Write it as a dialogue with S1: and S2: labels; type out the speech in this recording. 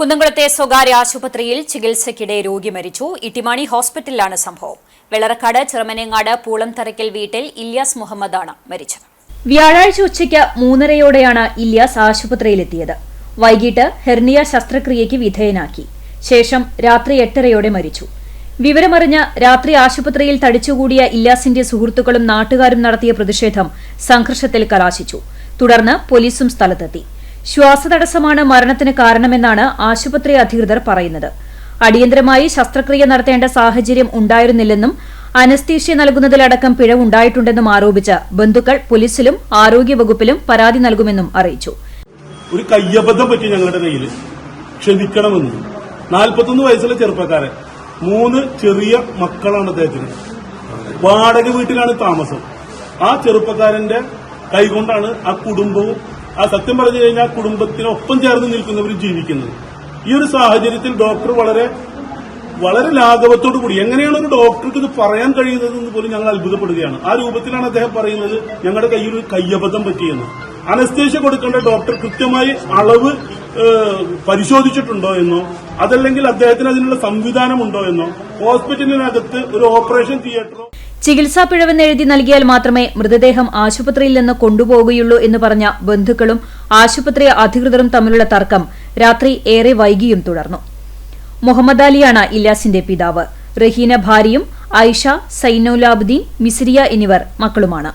S1: കുന്നംകുളത്തെ സ്വകാര്യ ആശുപത്രിയിൽ ചികിത്സയ്ക്കിടെ രോഗി മരിച്ചു. ഇട്ടിമാണി ഹോസ്പിറ്റലിലാണ് സംഭവം. വെള്ളറക്കാട് ചെറുമനേങ്ങാട് പൂളംതറയ്ക്കൽ വീട്ടിൽ ഇല്യാസ് മുഹമ്മദാണ് മരിച്ചത്. വ്യാഴാഴ്ച ഉച്ചയ്ക്ക് മൂന്നരയോടെയാണ് ഇല്യാസ് ആശുപത്രിയിലെത്തിയത്. വൈകിട്ട് ഹെർണിയ ശസ്ത്രക്രിയയ്ക്ക് വിധേയനാക്കി. ശേഷം രാത്രി എട്ടരയോടെ മരിച്ചു. വിവരമറിഞ്ഞ് രാത്രി ആശുപത്രിയിൽ തടിച്ചുകൂടിയ ഇല്ലാസിന്റെ സുഹൃത്തുക്കളും നാട്ടുകാരും നടത്തിയ പ്രതിഷേധം സംഘർഷത്തിൽ കലാശിച്ചു. തുടർന്ന് പോലീസും സ്ഥലത്തെത്തി. ശ്വാസതടസ്സമാണ് മരണത്തിന് കാരണമെന്നാണ് ആശുപത്രി അധികൃതർ പറയുന്നത്. അടിയന്തരമായി ശസ്ത്രക്രിയ നടത്തേണ്ട സാഹചര്യം ഉണ്ടായിരുന്നില്ലെന്നും അനസ്തീഷ്യ നൽകുന്നതിലടക്കം പിഴവുണ്ടായിട്ടുണ്ടെന്നും ആരോപിച്ച് ബന്ധുക്കൾ പോലീസിലും ആരോഗ്യവകുപ്പിലും പരാതി നൽകുമെന്നും അറിയിച്ചു.
S2: ഒരു കയ്യബദ്ധം പറ്റി ഞങ്ങളുടെ കയ്യിൽ ക്ഷമിക്കണമെന്ന്. നാൽപ്പത്തൊന്ന് വയസ്സുള്ള ചെറുപ്പക്കാരൻ. മൂന്ന് ചെറിയ മക്കളാണ് അദ്ദേഹത്തിന്. വാടക വീട്ടിലാണ് താമസം. ആ ചെറുപ്പക്കാരന്റെ കൈകൊണ്ടാണ് ആ കുടുംബവും ആ സത്യം പറഞ്ഞു കഴിഞ്ഞാൽ കുടുംബത്തിനൊപ്പം ചേർന്ന് നിൽക്കുന്നവർ ജീവിക്കുന്നത്. ഈ ഒരു സാഹചര്യത്തിൽ ഡോക്ടർ വളരെ വളരെ ലാഘവത്തോടു കൂടി എങ്ങനെയാണ് ഒരു ഡോക്ടർക്ക് ഇത് പറയാൻ കഴിയുന്നത് എന്ന് പോലും ഞങ്ങൾ അത്ഭുതപ്പെടുകയാണ്. ആ രൂപത്തിലാണ് അദ്ദേഹം പറയുന്നത് ഞങ്ങളുടെ കയ്യിൽ ഒരു കയ്യബദ്ധം പറ്റിയെന്ന്. അനസ്തേഷ്യ കൊടുക്കേണ്ട ഡോക്ടർ കൃത്യമായി അളവ് പരിശോധിച്ചിട്ടുണ്ടോ എന്നോ അതല്ലെങ്കിൽ അദ്ദേഹത്തിന് അതിനുള്ള സംവിധാനമുണ്ടോ എന്നോ ഹോസ്പിറ്റലിനകത്ത് ഒരു ഓപ്പറേഷൻ തിയേറ്ററോ
S1: ചികിത്സാ പിഴവെന്ന് എഴുതി നൽകിയാൽ മാത്രമേ മൃതദേഹം ആശുപത്രിയിൽ നിന്ന് കൊണ്ടുപോകുകയുള്ളൂ എന്ന് പറഞ്ഞ ബന്ധുക്കളും ആശുപത്രി അധികൃതരും തമ്മിലുള്ള തർക്കം രാത്രി ഏറെ വൈകിയും തുടർന്നു. മുഹമ്മദ് അലിയാണ് ഇല്ലാസിന്റെ പിതാവ്. റഹീന ഭാര്യയും ഐഷ സൈനോലാബുദ്ദീൻ മിസ്രിയ എന്നിവർ മക്കളുമാണ്.